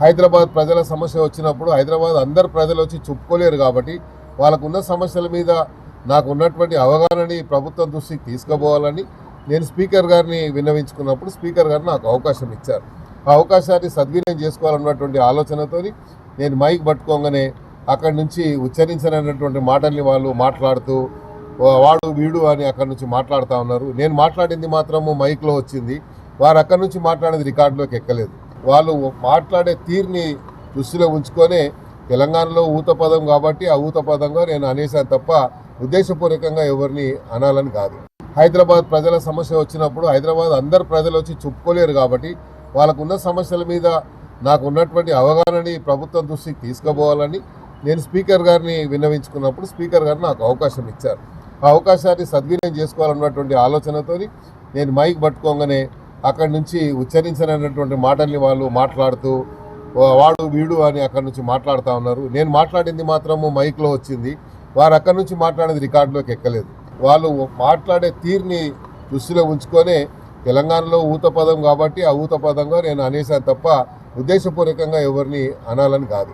హైదరాబాద్ ప్రజల సమస్య వచ్చినప్పుడు హైదరాబాద్ అందరు ప్రజలు వచ్చి చెప్పుకోలేరు కాబట్టి వాళ్ళకున్న సమస్యల మీద నాకు ఉన్నటువంటి అవగాహనని ప్రభుత్వం దృష్టికి తీసుకుపోవాలని నేను స్పీకర్ గారిని విన్నవించుకున్నప్పుడు స్పీకర్ గారు నాకు అవకాశం ఇచ్చారు. ఆ అవకాశాన్ని సద్వినియోగం చేసుకోవాలన్నటువంటి ఆలోచనతోని నేను మైక్ పట్టుకోగానే అక్కడి నుంచి ఉచ్చరించనటువంటి మాటల్ని వాళ్ళు మాట్లాడుతూ వాడు వీడు అని అక్కడి నుంచి మాట్లాడుతూ ఉన్నారు. నేను మాట్లాడింది మాత్రము మైక్లో వచ్చింది. వారు అక్కడి నుంచి మాట్లాడేది రికార్డులోకి ఎక్కలేదు. వాళ్ళు మాట్లాడే తీరుని దృష్టిలో ఉంచుకొనే తెలంగాణలో ఊత పదం కాబట్టి ఆ ఊత పదంగా నేను అనేసాను తప్ప ఉద్దేశపూర్వకంగా ఎవరిని అనాలని కాదు. హైదరాబాద్ ప్రజల సమస్య వచ్చినప్పుడు హైదరాబాద్ అందరు ప్రజలు వచ్చి చెప్పుకోలేరు కాబట్టి వాళ్ళకున్న సమస్యల మీద నాకు ఉన్నటువంటి అవగాహనని ప్రభుత్వం దృష్టికి తీసుకుపోవాలని నేను స్పీకర్ గారిని విన్నవించుకున్నప్పుడు స్పీకర్ గారు నాకు అవకాశం ఇచ్చారు. ఆ అవకాశాన్ని సద్వినియోగం చేసుకోవాలన్నటువంటి ఆలోచనతోని నేను మైక్ పట్టుకోగానే అక్కడి నుంచి ఉచ్చరించనటువంటి మాటల్ని వాళ్ళు మాట్లాడుతూ వాడు వీడు అని అక్కడి నుంచి మాట్లాడుతూ ఉన్నారు. నేను మాట్లాడింది మాత్రము మైక్లో వచ్చింది. వారు అక్కడి నుంచి మాట్లాడేది రికార్డులోకి ఎక్కలేదు. వాళ్ళు మాట్లాడే తీరుని దృష్టిలో ఉంచుకొనే తెలంగాణలో ఊత పదం కాబట్టి ఆ ఊత పదంగా నేను అనేసాను తప్ప ఉద్దేశపూర్వకంగా ఎవరిని అనాలని కాదు.